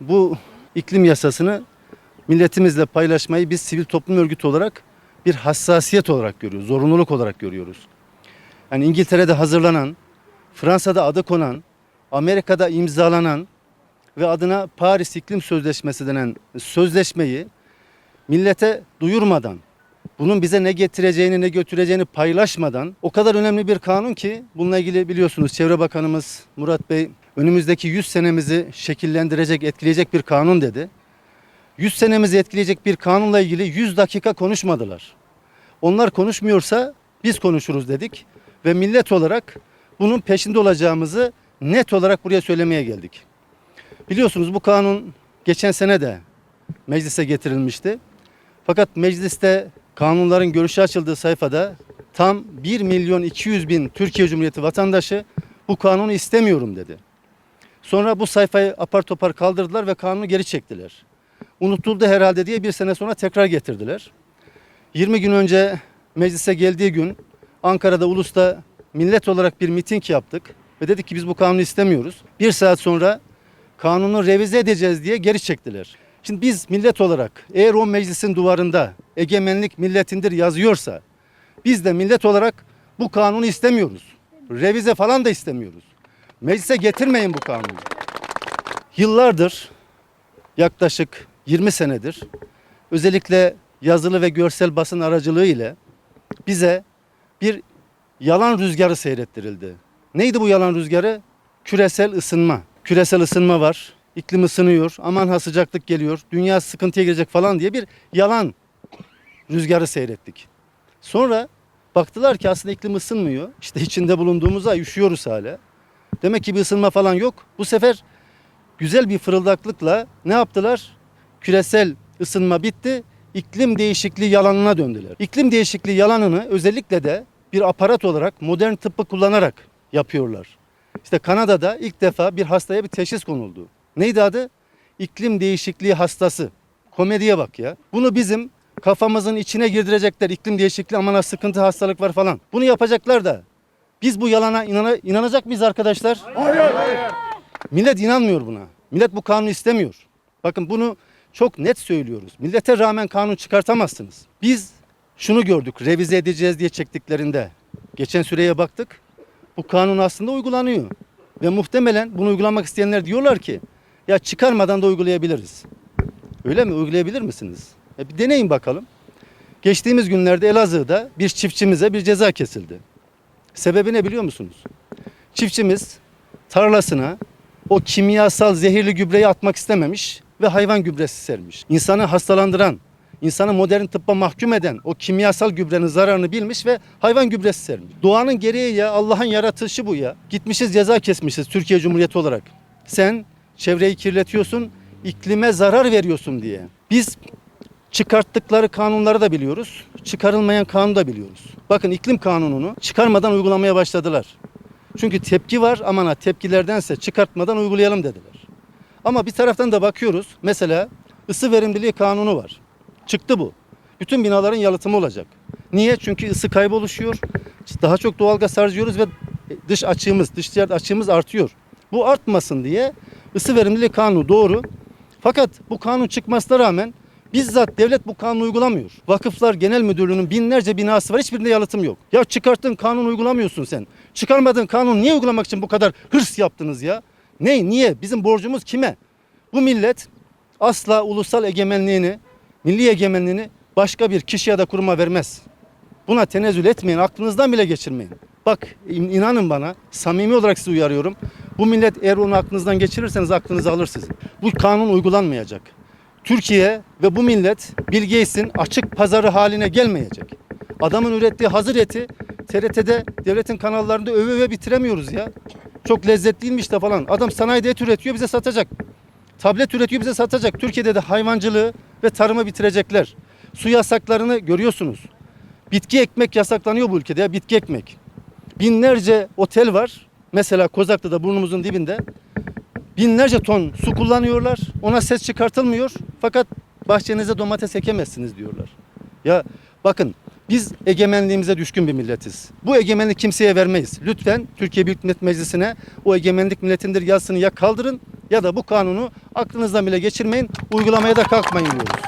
Bu iklim yasasını milletimizle paylaşmayı biz sivil toplum örgütü olarak bir hassasiyet olarak görüyoruz, zorunluluk olarak görüyoruz. Yani İngiltere'de hazırlanan, Fransa'da adı konan, Amerika'da imzalanan ve adına Paris İklim Sözleşmesi denen sözleşmeyi millete duyurmadan, bunun bize ne getireceğini ne götüreceğini paylaşmadan o kadar önemli bir kanun ki bununla ilgili biliyorsunuz Çevre Bakanımız Murat Bey önümüzdeki 100 senemizi şekillendirecek, etkileyecek bir kanun dedi. 100 senemizi etkileyecek bir kanunla ilgili 100 dakika konuşmadılar. Onlar konuşmuyorsa biz konuşuruz dedik ve millet olarak bunun peşinde olacağımızı net olarak buraya söylemeye geldik. Biliyorsunuz bu kanun geçen sene de meclise getirilmişti. Fakat mecliste kanunların görüşü açıldığı sayfada tam 1 milyon 200 bin Türkiye Cumhuriyeti vatandaşı bu kanunu istemiyorum dedi. Sonra bu sayfayı apar topar kaldırdılar ve kanunu geri çektiler. Unutuldu herhalde diye bir sene sonra tekrar getirdiler. 20 gün önce meclise geldiği gün Ankara'da Ulus'ta millet olarak bir miting yaptık ve dedik ki biz bu kanunu istemiyoruz. Bir saat sonra kanunu revize edeceğiz diye geri çektiler. Şimdi biz millet olarak eğer o meclisin duvarında egemenlik milletindir yazıyorsa biz de millet olarak bu kanunu istemiyoruz. Revize falan da istemiyoruz. Meclise getirmeyin bu kanunu. Yıllardır yaklaşık 20 senedir özellikle yazılı ve görsel basın aracılığı ile bize bir yalan rüzgarı seyrettirildi. Neydi bu yalan rüzgarı? Küresel ısınma. Küresel ısınma var. İklim ısınıyor. Aman ha sıcaklık geliyor. Dünya sıkıntıya girecek falan diye bir yalan rüzgarı seyrettik. Sonra baktılar ki aslında iklim ısınmıyor. İşte içinde bulunduğumuz ay üşüyoruz hala. Demek ki bir ısınma falan yok. Bu sefer güzel bir fırıldaklıkla ne yaptılar? Küresel ısınma bitti. İklim değişikliği yalanına döndüler. İklim değişikliği yalanını özellikle de bir aparat olarak modern tıbbı kullanarak yapıyorlar. İşte Kanada'da ilk defa bir hastaya bir teşhis konuldu. Neydi adı? İklim değişikliği hastası. Komediye bak ya. Bunu bizim kafamızın içine girdirecekler. İklim değişikliği aman sıkıntı hastalık var falan. Bunu yapacaklar da biz bu yalana inana, inanacak mıyız arkadaşlar? Millet inanmıyor buna. Millet bu kanunu istemiyor. Bakın bunu çok net söylüyoruz. Millete rağmen kanun çıkartamazsınız. Biz şunu gördük. Revize edeceğiz diye çektiklerinde. Geçen süreye baktık. Bu kanun aslında uygulanıyor. Ve muhtemelen bunu uygulamak isteyenler diyorlar ki ya çıkarmadan da uygulayabiliriz. Öyle mi? Uygulayabilir misiniz? E bir deneyin bakalım. Geçtiğimiz günlerde Elazığ'da bir çiftçimize bir ceza kesildi. Sebebi ne biliyor musunuz? Çiftçimiz tarlasına o kimyasal zehirli gübreyi atmak istememiş ve hayvan gübresi sermiş. İnsanı hastalandıran, insanı modern tıbba mahkum eden o kimyasal gübrenin zararını bilmiş ve hayvan gübresi sermiş. Doğanın gereği ya Allah'ın yaratışı bu ya. Gitmişiz ceza kesmişiz Türkiye Cumhuriyeti olarak. Sen çevreyi kirletiyorsun, iklime zarar veriyorsun diye. Biz çıkarttıkları kanunları da biliyoruz. Çıkarılmayan kanunu da biliyoruz. Bakın iklim kanununu çıkarmadan uygulamaya başladılar. Çünkü tepki var aman ha tepkilerdense çıkartmadan uygulayalım dediler. Ama bir taraftan da bakıyoruz. Mesela ısı verimliliği kanunu var. Çıktı bu. Bütün binaların yalıtımı olacak. Niye? Çünkü ısı kaybı oluşuyor. Daha çok doğalgaz harcıyoruz ve dış açığımız, dış ticaret açığımız artıyor. Bu artmasın diye ısı verimliliği kanunu doğru. Fakat bu kanun çıkmasına rağmen bizzat devlet bu kanunu uygulamıyor. Vakıflar Genel Müdürlüğü'nün binlerce binası var. Hiçbirinde yalıtım yok. Ya çıkarttığın kanunu uygulamıyorsun sen. Çıkarmadığın kanunu niye uygulamak için bu kadar hırs yaptınız ya? Ne? Niye? Bizim borcumuz kime? Bu millet asla ulusal egemenliğini, milli egemenliğini başka bir kişiye de kuruma vermez. Buna tenezzül etmeyin, aklınızdan bile geçirmeyin. Bak in- inanın bana, samimi olarak sizi uyarıyorum. Bu millet eğer onu aklınızdan geçirirseniz aklınızı alır sizin. Bu kanun uygulanmayacak. Türkiye ve bu millet Bill Gates'in açık pazarı haline gelmeyecek. Adamın ürettiği hazır eti TRT'de devletin kanallarında öve öve bitiremiyoruz ya. Çok lezzetliymiş de falan. Adam sanayide et üretiyor bize satacak. Tablet üretiyor bize satacak. Türkiye'de de hayvancılığı ve tarımı bitirecekler. Su yasaklarını görüyorsunuz. Bitki ekmek yasaklanıyor bu ülkede ya bitki ekmek. Binlerce otel var. Mesela Kozaklı'da burnumuzun dibinde. Binlerce ton su kullanıyorlar. Ona ses çıkartılmıyor. Fakat bahçenize domates ekemezsiniz diyorlar. Ya bakın biz egemenliğimize düşkün bir milletiz. Bu egemenlik kimseye vermeyiz. Lütfen Türkiye Büyük Millet Meclisi'ne o egemenlik milletindir yazısını ya kaldırın ya da bu kanunu aklınızdan bile geçirmeyin, uygulamaya da kalkmayın diyoruz.